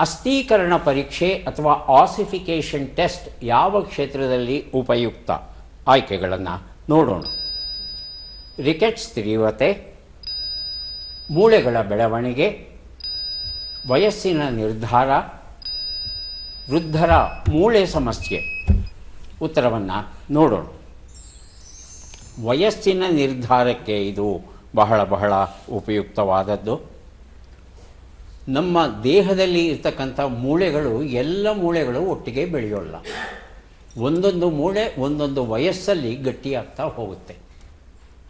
ಅಸ್ಥೀಕರಣ ಪರೀಕ್ಷೆ ಅಥವಾ ಆಸಿಫಿಕೇಷನ್ ಟೆಸ್ಟ್ ಯಾವ ಕ್ಷೇತ್ರದಲ್ಲಿ ಉಪಯುಕ್ತ? ಆಯ್ಕೆಗಳನ್ನು ನೋಡೋಣ. ರಿಕೆಟ್ಸ್ ತೀವ್ರತೆ, ಮೂಳೆಗಳ ಬೆಳವಣಿಗೆ, ವಯಸ್ಸಿನ ನಿರ್ಧಾರ, ವೃದ್ಧರ ಮೂಳೆ ಸಮಸ್ಯೆ. ಉತ್ತರವನ್ನು ನೋಡೋಣ. ವಯಸ್ಸಿನ ನಿರ್ಧಾರಕ್ಕೆ ಇದು ಬಹಳ ಬಹಳ ಉಪಯುಕ್ತವಾದದ್ದು. ನಮ್ಮ ದೇಹದಲ್ಲಿ ಇರ್ತಕ್ಕಂಥ ಮೂಳೆಗಳು ಎಲ್ಲ ಮೂಳೆಗಳು ಒಟ್ಟಿಗೆ ಬೆಳೆಯೋಲ್ಲ. ಒಂದೊಂದು ಮೂಳೆ ಒಂದೊಂದು ವಯಸ್ಸಲ್ಲಿ ಗಟ್ಟಿಯಾಗ್ತಾ ಹೋಗುತ್ತೆ.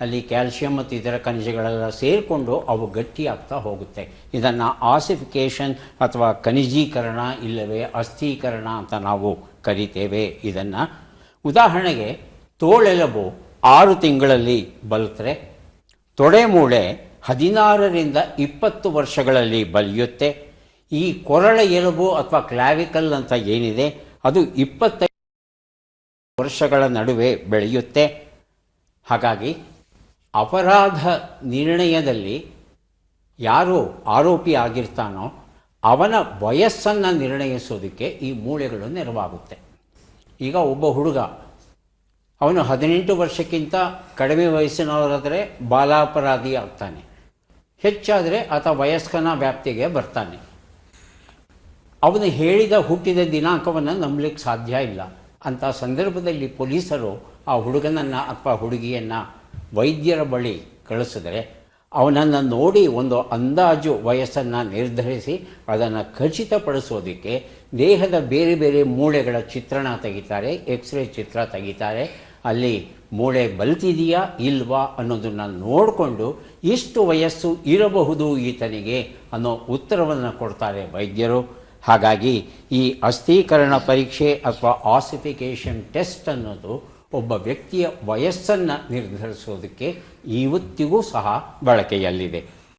ಅಲ್ಲಿ ಕ್ಯಾಲ್ಸಿಯಂ ಮತ್ತು ಇತರ ಖನಿಜಗಳೆಲ್ಲ ಸೇರಿಕೊಂಡು ಅವು ಗಟ್ಟಿಯಾಗ್ತಾ ಹೋಗುತ್ತೆ. ಇದನ್ನು ಆಸಿಫಿಕೇಷನ್ ಅಥವಾ ಖನಿಜೀಕರಣ ಇಲ್ಲವೇ ಅಸ್ಥೀಕರಣ ಅಂತ ನಾವು ಕರಿತೇವೆ. ಇದನ್ನು ಉದಾಹರಣೆಗೆ ತೋಳೆಲಬು ಆರು ತಿಂಗಳಲ್ಲಿ ಬಲ್ತ್ರೆ, ತೊಡೆ ಮೂಳೆ ಹದಿನಾರರಿಂದ ಇಪ್ಪತ್ತು ವರ್ಷಗಳಲ್ಲಿ ಬಲಿಯುತ್ತೆ. ಈ ಕೊರಳ ಎಲುಬು ಅಥವಾ ಕ್ಲಾವಿಕಲ್ ಅಂತ ಏನಿದೆ, ಅದು ಇಪ್ಪತ್ತೈದು ವರ್ಷಗಳ ನಡುವೆ ಬೆಳೆಯುತ್ತೆ. ಹಾಗಾಗಿ ಅಪರಾಧ ನಿರ್ಣಯದಲ್ಲಿ ಯಾರು ಆರೋಪಿ ಆಗಿರ್ತಾನೋ ಅವನ ವಯಸ್ಸನ್ನು ನಿರ್ಣಯಿಸೋದಕ್ಕೆ ಈ ಮೂಳೆಗಳು ನೆರವಾಗುತ್ತೆ. ಈಗ ಒಬ್ಬ ಹುಡುಗ, ಅವನು ಹದಿನೆಂಟು ವರ್ಷಕ್ಕಿಂತ ಕಡಿಮೆ ವಯಸ್ಸಿನವರಾದರೆ ಬಾಲಾಪರಾಧಿ ಆಗ್ತಾನೆ. ಹೆಚ್ಚಾದರೆ ಆತ ವಯಸ್ಕನ ವ್ಯಾಪ್ತಿಗೆ ಬರ್ತಾನೆ. ಅವನು ಹೇಳಿದ ಹುಟ್ಟಿದ ದಿನಾಂಕವನ್ನು ನಂಬಲಿಕ್ಕೆ ಸಾಧ್ಯ ಇಲ್ಲ. ಅಂಥ ಸಂದರ್ಭದಲ್ಲಿ ಪೊಲೀಸರು ಆ ಹುಡುಗನನ್ನು ಅಥವಾ ಹುಡುಗಿಯನ್ನು ವೈದ್ಯರ ಬಳಿ ಕಳಿಸಿದರೆ, ಅವನನ್ನು ನೋಡಿ ಒಂದು ಅಂದಾಜು ವಯಸ್ಸನ್ನು ನಿರ್ಧರಿಸಿ ಅದನ್ನು ಖಚಿತಪಡಿಸೋದಕ್ಕೆ ದೇಹದ ಬೇರೆ ಬೇರೆ ಮೂಳೆಗಳ ಚಿತ್ರಣ ತೆಗಿತಾರೆ, ಎಕ್ಸ್ರೇ ಚಿತ್ರ ತೆಗಿತಾರೆ ಅಲ್ಲಿ ಮೂಳೆ ಬಲ್ತಿದೆಯಾ ಇಲ್ವಾ ಅನ್ನೋದನ್ನು ನೋಡಿಕೊಂಡು ಇಷ್ಟು ವಯಸ್ಸು ಇರಬಹುದು ಈತನಿಗೆ ಅನ್ನೋ ಉತ್ತರವನ್ನು ಕೊಡ್ತಾರೆ ವೈದ್ಯರು. ಹಾಗಾಗಿ ಈ ಅಸ್ಥೀಕರಣ ಪರೀಕ್ಷೆ ಅಥವಾ ಆಸಿಫಿಕೇಷನ್ ಟೆಸ್ಟ್ ಅನ್ನೋದು ಒಬ್ಬ ವ್ಯಕ್ತಿಯ ವಯಸ್ಸನ್ನು ನಿರ್ಧರಿಸೋದಕ್ಕೆ ಇವತ್ತಿಗೂ ಸಹ ಬಳಕೆಯಲ್ಲಿದೆ.